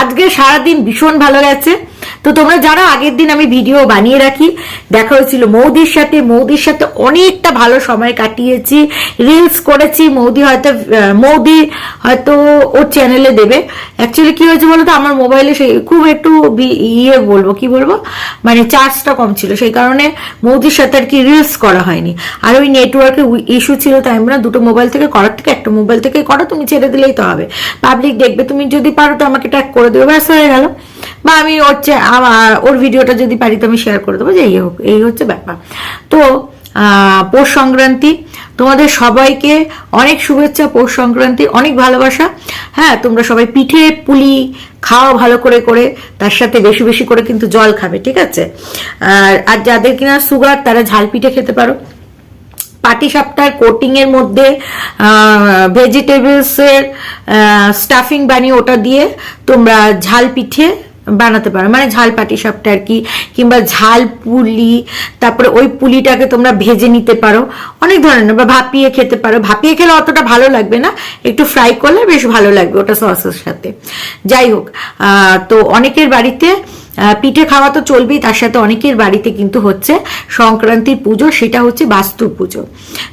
আজকে সারাদিন ভীষণ ভালো গেছে। তো তোমরা জানো, আগের দিন আমি ভিডিও বানিয়ে রাখি। দেখা হয়েছিল মৌদির সাথে। মৌদির সাথে অনেকটা ভালো সময় কাটিয়েছি। রিলস করেছি। মৌদি হয়তো মৌদি হয়তো ওর চ্যানেলে দেবে। অ্যাকচুয়ালি কি হয়েছে বলতো, আমার মোবাইলে সেই খুব একটু ইয়ে বলব, কি বলব? মানে চার্জটা কম ছিল। সেই কারণে মৌদির সাথে আর কি রিলস করা হয়নি। আর ওই নেটওয়ার্কে ইস্যু ছিল, তাই আমরা দুটো মোবাইল থেকে, করার থেকে, একটা মোবাইল থেকে করো, তুমি ছেড়ে দিলেই তো হবে। পাবলিক দেখবে, তুমি যদি পারো তো আমাকে ট্যাগ করে দেবে ব্যাস, হয়ে গেল। বা আমি ওর আমার ওর ভিডিওটা যদি পারি তো আমি শেয়ার করে দেবো যে এই হোক, এই হচ্ছে ব্যাপার। তো পৌষ সংক্রান্তি, তোমাদের সবাইকে অনেক শুভেচ্ছা, পৌষ সংক্রান্তি, অনেক ভালোবাসা। হ্যাঁ তোমরা সবাই পিঠে পুলি খাওয়া ভালো করে করে, তার সাথে বেশি বেশি করে কিন্তু জল খাবে, ঠিক আছে? আর আর যাদের কিনা সুগার, তারা ঝাল পিঠে খেতে পারো। পাটিসাপটার কোটিং এর মধ্যে ভেজিটেবলস এর স্টাফিং বানিয়ে ওটা দিয়ে তোমরা ঝাল পিঠে বানাতে পারো। মানে ঝাল পাটি সবটা আর কি। কিংবা ঝাল পুলি, তারপরে ওই পুলিটাকে তোমরা ভেজে নিতে পারো। অনেক ধরনের, বা ভাপিয়ে খেতে পারো। ভাপিয়ে খেলে অতটা ভালো লাগবে না। একটু ফ্রাই করলে বেশ ভালো লাগবে ওটা সসের সাথে। যাই হোক তো অনেকের বাড়িতে পিঠে খাওয়া তো চলবেই, তার সাথে অনেকের বাড়িতে কিন্তু হচ্ছে সংক্রান্তির পুজো, সেটা হচ্ছে বাস্তু পুজো।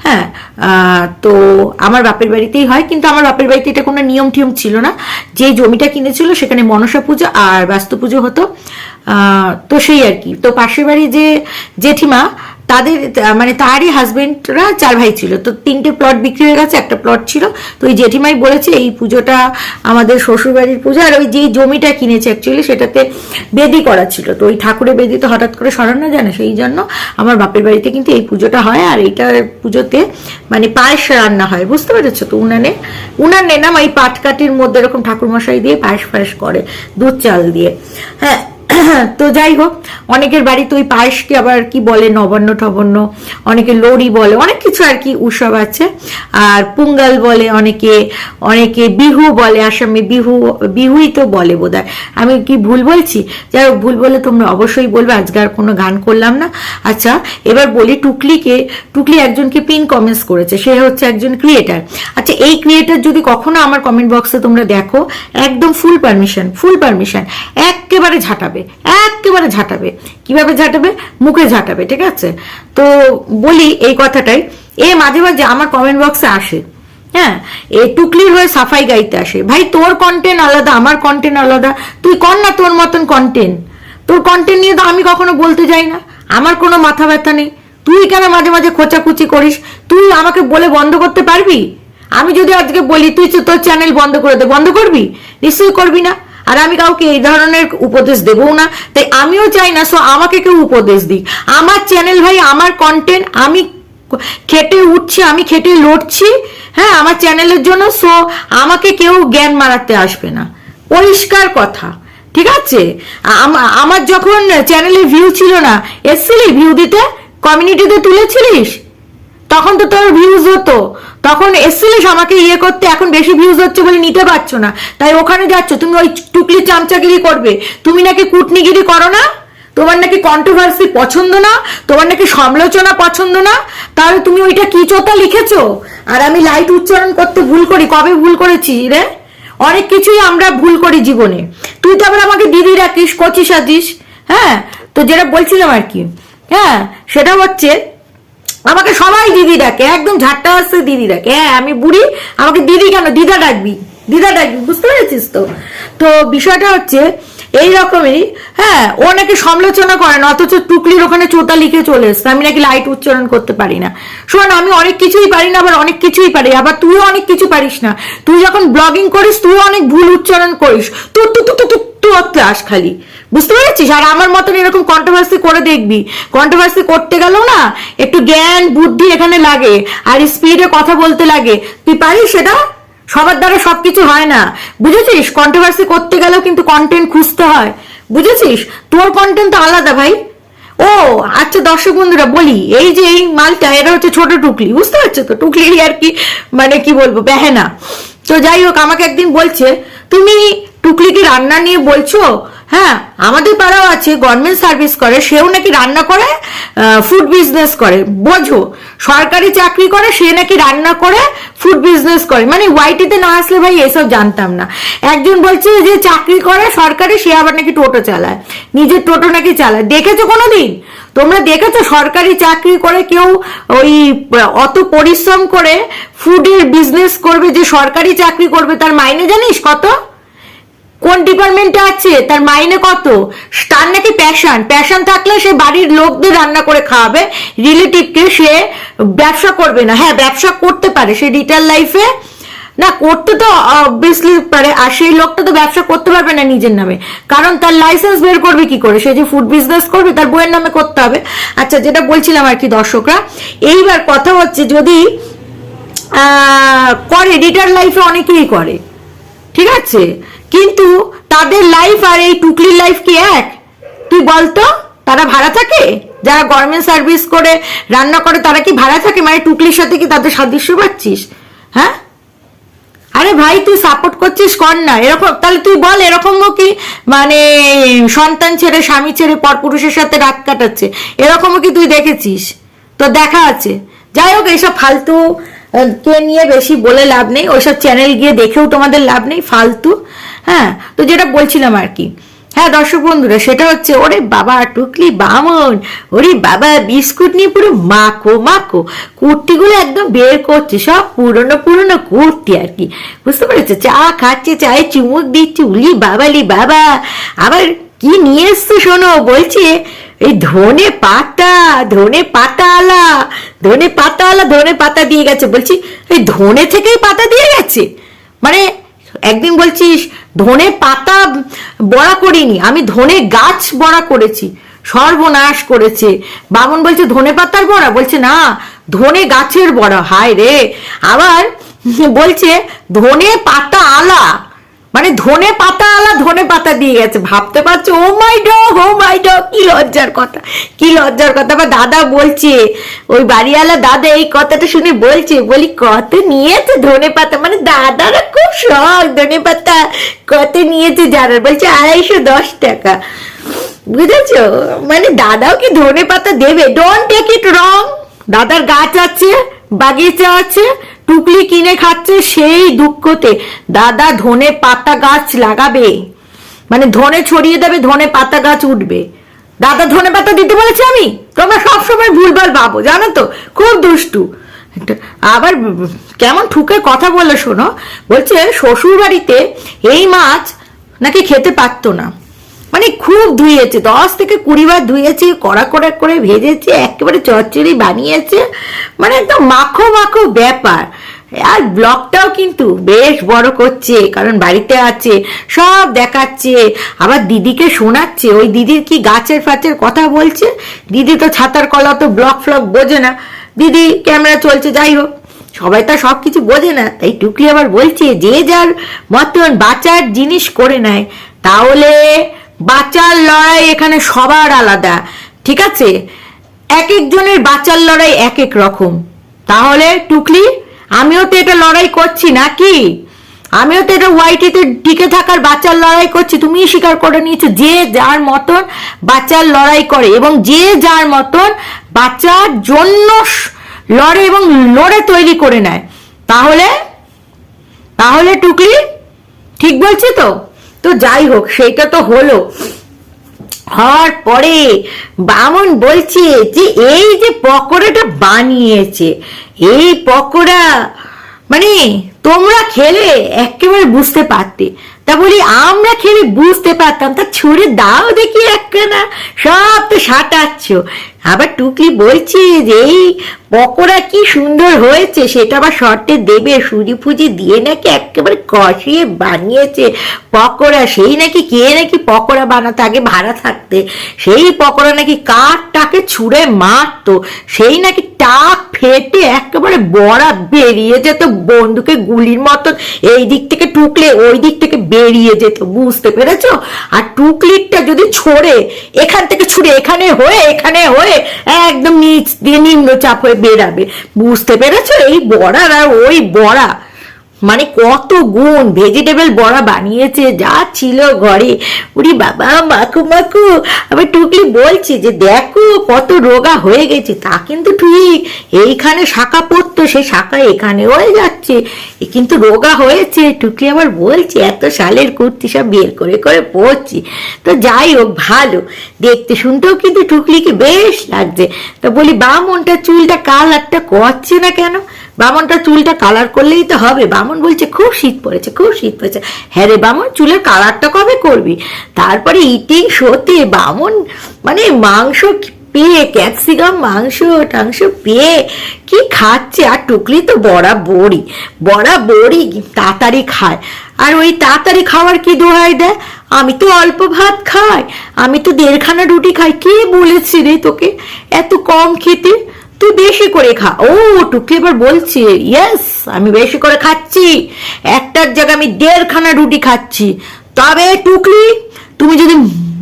হ্যাঁ তো আমার বাপের বাড়িতেই হয়, কিন্তু আমার বাপের বাড়িতে এটা কোনো নিয়ম টিয়ম ছিল না। যে জমিটা কিনেছিল, সেখানে মনসা পুজো আর বাস্তু পুজো হতো। তো সেই আর কি। তো পাশের বাড়ি যে জেঠিমা তাদের মানে তারই হাজবেন্ডরা চার ভাই ছিল। তো তিনটে প্লট বিক্রি হয়ে গেছে, একটা প্লট ছিল। তো ওই জেঠিমাই বলেছে এই পুজোটা আমাদের শ্বশুরবাড়ির পুজো। আর ওই যে জমিটা কিনেছে অ্যাকচুয়ালি সেটাতে বেদি করা ছিল। তো ওই ঠাকুরের বেদি তো হঠাৎ করে সরানো যায় না, সেই জন্য আমার বাপের বাড়িতে কিন্তু এই পুজোটা হয়। আর এইটার পুজোতে মানে পায়েস রান্না হয়, বুঝতে পেরেছ? তো উনানে উনানে না এই পাটকাঠির মধ্যে এরকম ঠাকুরমশাই দিয়ে পায়েস ফায়েস করে, দুধ চাল দিয়ে। হ্যাঁ তো যাই হোক, অনেকের বাড়ি বাড়িতে ওই পায়েসকে আবার কি বলে, নবান্ন টবান্ন অনেকে লড়ি বলে, অনেক কিছু আর কি উৎসব আছে। আর পুঙ্গাল বলে অনেকে অনেকে বিহু বলে, আসামে বিহু, বিহুই তো বলে বোধহয়। আমি কি ভুল বলছি? যাই হোক, ভুল বলে তোমরা অবশ্যই বলবে, আজকে আর কোনো গান করলাম না। আচ্ছা এবার বলি টুকলিকে, টুকলি একজনকে পিন কমেন্টস করেছে, সে হচ্ছে একজন ক্রিয়েটার। আচ্ছা এই ক্রিয়েটার যদি কখনো আমার কমেন্ট বক্সে তোমরা দেখো, একদম ফুল পারমিশন ফুল পারমিশন, একেবারে ঝাঁটাবে। একেবারে ঝাঁটাবে। কীভাবে ঝাঁটাবে? মুখে ঝাঁটাবে, ঠিক আছে? তো বলি এই কথাটাই। এ মাঝে মাঝে আমার কমেন্ট বক্সে আসে। হ্যাঁ? এই টুকলির হয়ে সাফাই গাইতে আসে। ভাই, তোর কন্টেন্ট আলাদা, আমার কন্টেন্ট আলাদা। তুই কর না তোর মতন কন্টেন্ট তোর কন্টেন্ট নিয়ে তো আমি কখনো বলতে যাই না। আমার কোনো মাথা ব্যথা নেই। তুই কেন মাঝে মাঝে খোঁচাখুচি করিস? তুই আমাকে বলে বন্ধ করতে পারবি? আমি যদি আজকে বলি, তুই তোর চ্যানেল বন্ধ করে দে। বন্ধ করবি? নিশ্চয়ই করবি না। আর আমি কাউকে এই ধরনের উপদেশ দেবও না। তাই আমিও চাই না, সো আমাকে কেউ উপদেশ দিক। আমার চ্যানেল ভাই, আমার কন্টেন্ট আমি খেটে উঠছি, আমি খেটে লড়ছি হ্যাঁ আমার চ্যানেলের জন্য, সো আমাকে কেউ জ্ঞান মারাতে আসবে না। পরিষ্কার কথা, ঠিক আছে? আমার যখন চ্যানেলে ভিউ ছিল না, এসছিলি ভিউ দিতে? কমিউনিটিতে তুলেছিলিস? তখন তো তোর ভিউজ হতো। তখন এসছিলিস আমাকে ইয়ে করতে, এখন বেশি ভিউজ হচ্ছে বলে নিতে পারছ না। তাই ওখানে যাচ্ছ, তুমি ওই টুকলি চামচাগিরি করবে। তুমি নাকি কুটনিগিরি করো না? তোমার নাকি কন্ট্রোভার্সি পছন্দ না? তোমার নাকি সমালোচনা পছন্দ না? তাহলে তুমি ওইটা কি চোতা লিখেছো? আর আমি লাইট উচ্চারণ করতে ভুল করি, কবে ভুল করেছি রে? অনেক কিছুই আমরা ভুল করি জীবনে। তুই তো আবার আমাকে দিদি রাখিস কচি সাজিস হ্যাঁ? তো যেটা বলছিলাম আর কি হ্যাঁ? সেটা হচ্ছে আমাকে সবাই দিদি ডাকে, একদম ঝাট্টা আসছে দিদি ডাকে। হ্যাঁ আমি বুড়ি, আমাকে দিদি কেন? দিদা ডাকবি দিদা ডাকবি, বুঝতে পেরেছিস তো? তো বিষয়টা হচ্ছে এই রকমই হ্যাঁ ও নাকি সমালোচনা করে না, অথচ টুকলির ওখানে চোতা লিখে চলে এসছে, আমি নাকি লাইট উচ্চারণ করতে পারি না। শোন, আমি অনেক কিছুই পারি না, আবার অনেক কিছুই পারি, আবার তুইও অনেক কিছু পারিস না। তুই যখন ব্লগিং করিস, তুইও অনেক ভুল উচ্চারণ করিস। তুই তু তু তু তু আস খালি। বুঝতে পেরেছিস? আর আমার মতন এরকম কন্ট্রোভার্সি করে দেখবি। কন্ট্রোভার্সি করতে গেলেও না, একটু জ্ঞান, বুদ্ধি এখানে লাগে, আর স্পিডে কথা বলতে লাগে। তুই পারিস সেটা? সবার দ্বারা সবকিছু হয় না। বুঝেছিস? কন্ট্রোভার্সি করতে গেলেও কিন্তু কন্টেন্ট খুঁজতে হয়। বুঝেছিস? তোর কন্টেন্ট তো আলাদা ভাই। ও আচ্ছা দর্শক বন্ধুরা, বলি, এই যে এই মালটা, এটা হচ্ছে ছোট টুকলি। বুঝতে পারছ তো? টুকলি আর কি মানে কি বলব, বেহেনা। তো যাই হোক, আমাকে একদিন বলছে, তুমি টুকলি কি রান্না নিয়ে বলছো? হ্যাঁ আমাদের পাড়াও আছে গভর্নমেন্ট সার্ভিস করে, সেও নাকি রান্না করে ফুড বিজনেস করে। বোঝো, সরকারি চাকরি করে, সে নাকি রান্না করে ফুড বিজনেস করে। মানে ওয়াইটিতে না আসলে ভাই এসব জানতাম না। একজন বলছে যে চাকরি করে, সরকারি, সে আবার নাকি টোটো চালায়। নিজের টোটো নাকি চালায়। দেখেছ কোনো দিন তোমরা দেখেছ সরকারি চাকরি করে কেউ ওই, অত পরিশ্রম করে ফুডের বিজনেস করবে যে সরকারি চাকরি করবে তার মাইনে জানিস কত? কোন ডিপার্টমেন্টে আছে? তার মাইনে কত? তার নাকি প্যাশন প্যাশন থাকলে সে বাড়ির লোকদের রান্না করে খাওয়াবে। রিলেটিভকে সে ব্যবসা করবে না। হ্যাঁ ব্যবসা করতে পারে সে রিটেল লাইফে না, করতে তো অবভিয়াসলি পারে। আর সেই লোকটা তো ব্যবসা করতে পারবে না নিজের নামে। কারণ তার লাইসেন্স বের করবে কি করে? সে যে ফুড বিজনেস করবে, তার বইয়ের নামে করতে হবে। আচ্ছা যেটা বলছিলাম আর কি দর্শকরা, এইবার কথা হচ্ছে যদি করে রিটার লাইফে অনেকেই করে। ঠিক আছে? কিন্তু তাদের লাইফ আর এই টুকলির লাইফ কি এক? তুই বলতো, তারা ভাড়া থাকে? যারা গভর্নমেন্ট সার্ভিস করে, রান্না করে, তারা কি ভাড়া থাকে? মানে টুকলির সাথে কি তাদের সাদৃশ্য পাচ্ছিস? হ্যাঁ? আরে ভাই, তুই সাপোর্ট করছিস কর না। এরকম তাহলে তুই বল, এরকমও কি মানে সন্তান ছেড়ে, স্বামী ছেড়ে, পরপুরুষের সাথে রাত কাটাচ্ছে? এরকমও কি তুই দেখেছিস? তো দেখা আছে। যাই হোক এইসব ফালতু কে নিয়ে বেশি বলে লাভ নেই। ওইসব চ্যানেল গিয়ে দেখেও তোমাদের লাভ নেই। ফালতু। হ্যাঁ তো যেটা বলছিলাম আর কি। হ্যাঁ দর্শক বন্ধুরা, সেটা হচ্ছে, ওরে বাবা, টুকলি বামন, ওরে বাবা, বিস্কুট নিয়ে পুরো মাখো মাখো। কুর্তিগুলো একদম বের করছে, সব পুরনো পুরনো কুর্তি আর কি। বুঝতে পেরেছ? চা খাচ্ছে, চায়ে চুমুক দিচ্ছে, উলি বাবালি বাবা। আবার কি নিয়ে এসছো শোনো, বলছে, এই ধনে পাতা ধনে পাতা আলা ধনে পাতা আলা ধনে পাতা দিয়ে গেছে। বলছি, এই ধনে থেকেই পাতা দিয়ে গেছে? মানে একদিন বলছিস, ধনে পাতা বড়া করিনি, আমি ধনে গাছ বড়া করেছি, সর্বনাশ করেছে। বামন বলছে, ধনে পাতার বড়া? বলছে, না, ধনে গাছের বড়া। হায় রে! আবার বলছে, ধনে পাতা আলা। মানে ধনে পাতা আলা ধনে পাতা দিয়ে গেছে। ভাবতে পারছ? ও মাই ডগ ও মাই ডগ কি লজ্জার কথা, কি লজ্জার কথা। বা দাদা বলছে, ওই বাড়িওয়ালা দাদা এই কথাটা শুনে বলছে, বলি, কত নিয়েছে ধনে পাতা? মানে দাদারা খুব শখ ধনে পাতা কত নিয়েছে যারা বলছে, আড়াইশো দশ টাকা। বুঝেছ? মানে দাদাও কি ধনে পাতা দেবে? ডোন্ট টেক ইট রং দাদার গাছ আছে বাগিচা আছে টুকলি কিনে খাচ্ছে সেই দুঃখতে। দাদা, ধনে পাতা গাছ লাগাবে। মানে ধনে ছড়িয়ে দেবে, ধনে পাতা গাছ উঠবে। দাদা, ধনে পাতা দিতে বলেছি আমি? তোমরা সবসময় ভুলভাল ভাবো, জানো তো? খুব দুষ্টু। আবার কেমন ঠুকে কথা বলে শোনো। বলছে শ্বশুর বাড়িতে এই মাছ নাকি খেতে পারতো না। মানে খুব ধুয়েছে, দশ থেকে কুড়ি বার ধুয়েছে, কড়া কড়া করে ভেজেছে, একেবারে চচ্চড়ি বানিয়েছে মানে একদম মাখো মাখো ব্যাপার। আর ব্লগটাও কিন্তু বেশ বড় করছে, কারণ বাড়িতে আছে, সব দেখাচ্ছে, আবার দিদিকে শোনাচ্ছে, ওই দিদির কি গাছের ফাছের কথা বলছে? দিদি তো ছাতার কলা তো ব্লগ ফ্লগ বোঝে না। দিদি, ক্যামেরা চলছে, যাই হোক, সবাই তো সব কিছু বোঝে না, তাই টুকলি আবার বলছে, যে যার মতন বাঁচার জিনিস করে নেয়, তাহলে বাঁচার লড়াই এখানে সবার আলাদা, ঠিক আছে? এক একজনের বাঁচার লড়াই এক এক রকম। তাহলে, টুকলি, আমিও তো এটা লড়াই করছি নাকি? আমিও তো এটা ওয়াইটিতে টিকে থাকার বাচ্চার লড়াই করছি তুমি স্বীকার করে নিয়েছো যে যার মতন বাচ্চার লড়াই করে এবং যে যার মতন বাচ্চার জন্য লড়ে এবং লড়ে তৈরি করে নেয়। তাহলে তাহলে টুকলি, ঠিক বলছি তো? তো যাই হোক, সেইটা তো হলো। হওয়ার পরে বামন বলছে যে, এই যে পকোড়াটা বানিয়েছে, এই পকোড়া মানে তোমরা খেলে, একেবারে বুঝতে পারতে। তা বলি, আমরা খেলে বুঝতে পারতাম, তা ছুড়ে দাও দেখি একখানা, সব তো সাটাচ্ছ। আবার টুকলি বলছে যে, এই পকোড়া কি সুন্দর হয়েছে, সেটা আবার শর্টে দেবে, সুজি ফুজি দিয়ে নাকি একেবারে কষিয়ে বানিয়েছে পকোড়া, সেই নাকি কে নাকি পকোড়া বানাতে, আগে ভাড়া থাকতে, সেই পকোড়া নাকি কাঠটাকে ছুঁড়ে মারতো, সেই নাকি টাক ফেটে একেবারে বড়া বেরিয়ে যেত, বন্ধুকে গুলির মতন এই দিক থেকে টুকলে ওই দিক থেকে বেরিয়ে যেত, বুঝতে পেরেছ? আর টুকলিরটা যদি ছড়ে, এখান থেকে ছুঁড়ে, এখানে হয়ে এখানে হয়ে একদম নিচ দিয়ে নিম্নচাপ হয়ে বেরাবে বুঝতে পেরেছ? এই বড়ার আর ওই বড়া। মানে কত গুণ ভেজিটেবল বড়া বানিয়েছে, যা ছিল ঘরে। উরি বাবা মাকু মাকু আবার টুকলি বলছে যে, দেখো কত রোগা হয়ে গেছে, তা কিন্তু ঠিক। এইখানে শাখা পড়তো, সে শাখা এখানে হয়ে যাচ্ছে কিন্তু রোগা হয়েছে। টুকলি আবার বলছে, এত সালের কুর্তি সব বের করে করে পড়ছি তো যাই হোক, ভালো। দেখতে শুনতেও কিন্তু টুকলিকে বেশ লাগছে। তো বলি বা বামনটা, চুলটা কালারটা করছে না কেন? বামনটা চুলটা কালার করলেই তো হবে। বামন বলছে, খুব শীত পড়েছে, খুব শীত পড়েছে। হ্যাঁ রে বামন, চুলের কালারটা কবে করবি? তারপরে ইটিং শোতে বামন মানে মাংস পেয়ে, ক্যাপসিকাম, মাংস, টাংস পেয়ে, কি খাচ্ছে? আর টুকলি তো বড়া বড়ি বড়া বড়ি তাড়াতাড়ি খায়। আর ওই তাড়াতাড়ি খাওয়ার কি দোহাই দেয়? আমি তো অল্প ভাত খাই, আমি তো দেড়খানা রুটি খাই, কে বলেছি রে তোকে? এত কম খেতে? তুই বেশি করে খা। ও টুকি এবার বলছে ইয়েস আমি বেশি করে খাচ্ছি। একটার জায়গায় আমি দেড়খানা রুটি খাচ্ছি। তবে টুকলি, তুমি যদি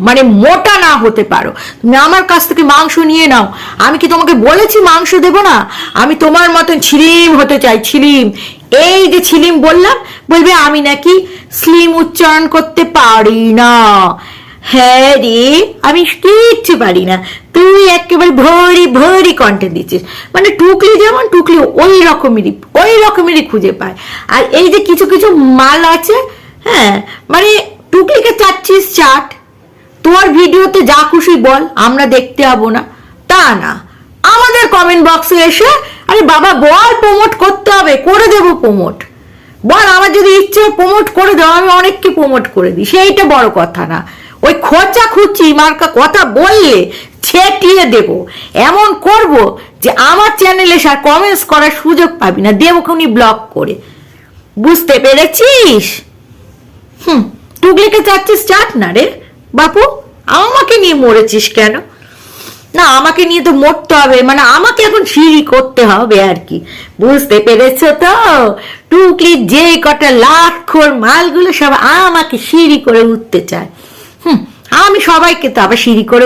মানে মোটা না হতে পারো, তুমি আমার কাছ থেকে মাংস নিয়ে নাও। আমি কি তোমাকে বলেছি মাংস দেব না? আমি তোমার মতন ছিলিম হতে চাই, ছিলিম। এই যে ছিলিম বললাম, বলবে আমি নাকি স্লিম উচ্চারণ করতে পারি না। হ্যাঁ রে, আমি কিচ্ছু পারি না। তুই একেবারে ভরি ভরি কন্টেন্ট দিচ্ছিস। মানে টুকলি যেমন টুকলি ওই রকমেরই ওই রকমেরই খুঁজে পায়। আর এই যে কিছু কিছু মাল আছে হ্যাঁ মানে টুকলিকে চাচ্ছিস চাট। তোর ভিডিওতে যা খুশি বল, আমরা দেখতে যাব না। তা না, আমাদের কমেন্ট বক্সে এসে, আরে বাবা বল প্রমোট করতে হবে, করে দেবো প্রমোট বল, আমার যদি ইচ্ছে প্রমোট করে দাও, আমি অনেককে প্রমোট করে দিই। সেইটা বড় কথা না। ওই খোঁচা খুচি মার্কা কথা বললে ছেটিয়ে দেব। এমন করব যে আমার চ্যানেলে আর কমেন্টস করার সুযোগ পাবি না। দেবো খুনি ব্লক করে। বুঝতে পেরেছিস? হুম, টুকলিকে চাচ্ছিস চাট না রে? বাপু, আমাকে নিয়ে মরেছিস কেন? না, আমাকে নিয়ে তো মরতে হবে। মানে আমাকে এখন সিঁড়ি করতে হবে আর কি। বুঝতে পেরেছ তো? টুকলি যে কটা লাখর মালগুলো সব আমাকে সিঁড়ি করে উঠতে চায়। হুম, আমি সবাইকে তো আবার সিঁড়ি করে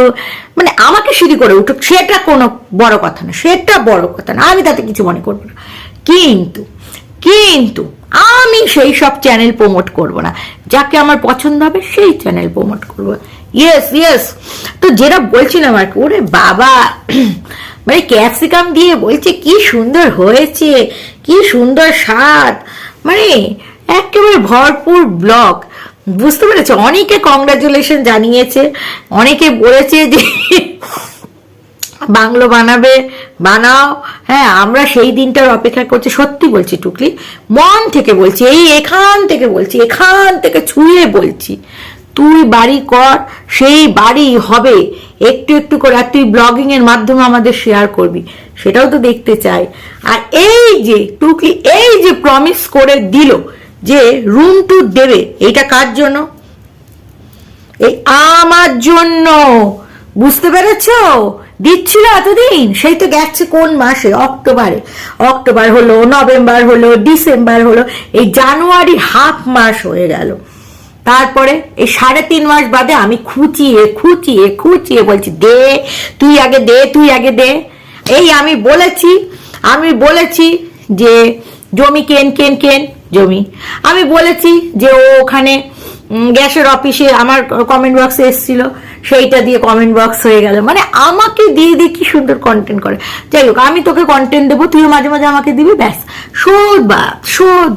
মানে আমাকে সিঁড়ি করে উঠুক, সেটা কোনো বড় কথা না, সেটা বড় কথা না, আমি তাতে কিছু মনে করব না। কিন্তু কিন্তু আমি সেই সব চ্যানেল প্রমোট করব না। যাকে আমার পছন্দ হবে, সেই চ্যানেল প্রমোট করব। ইয়েস ইয়েস তো যেটা বলছিলাম আর কি, ওরে বাবা মানে ক্যাপসিকাম দিয়ে বলছে, কি সুন্দর হয়েছে, কি সুন্দর স্বাদ। মানে একেবারে ভরপুর ব্লগ বুঝতে পেরেছ? অনেকে কংগ্রাচুলেশন জানিয়েছে, অনেকে বলেছে যে বাংলো বানাবে, বানাও। হ্যাঁ আমরা সেই দিনটার অপেক্ষা করছি, সত্যি বলছি টুকলি, মন থেকে বলছি, এই এখান থেকে বলছি, এখান থেকে ছুঁয়ে বলছি, তুই বাড়ি কর, সেই বাড়ি হবে। একটু একটু করে, আর তুই ব্লগিং এর মাধ্যমে আমাদের শেয়ার করবি, সেটাও তো দেখতে চাই। আর এই যে, টুকলি, এই যে প্রমিস করে দিল যে রুম ট্যুর দেবে, এইটা কার জন্য? এই আমার জন্য। বুঝতে পেরেছ? দিচ্ছিল এতদিন, সেই তো গেছে কোন মাসে? অক্টোবরে। অক্টোবর হলো, নভেম্বর হলো, ডিসেম্বর হলো, এই জানুয়ারি হাফ মাস হয়ে গেল। তারপরে এই সাড়ে তিন মাস বাদে আমি খুঁচিয়ে খুঁচিয়ে খুঁচিয়ে বলছি, দে, তুই আগে দে, তুই আগে দে। এই আমি বলেছি আমি বলেছি যে জমি কেন কেন কেন? জমি। আমি বলেছি যে ও ওখানে গ্যাসের অফিসে আমার কমেন্ট বক্সে এসেছিল, সেইটা দিয়ে কমেন্ট বক্স হয়ে গেল। মানে আমাকে দিয়ে দিয়ে কি সুন্দর কন্টেন্ট করে। যাই হোক, আমি তোকে কন্টেন্ট দেবো, তুইও মাঝে মাঝে আমাকে দিবি, ব্যাস। শোধ বাদ, শোধ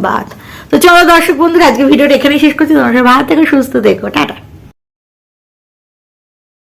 তো চলো দর্শক বন্ধুরা, আজকে ভিডিওটা এখানেই শেষ করছি। তোমার ভালো থেকে, সুস্থ দেখো টাটা।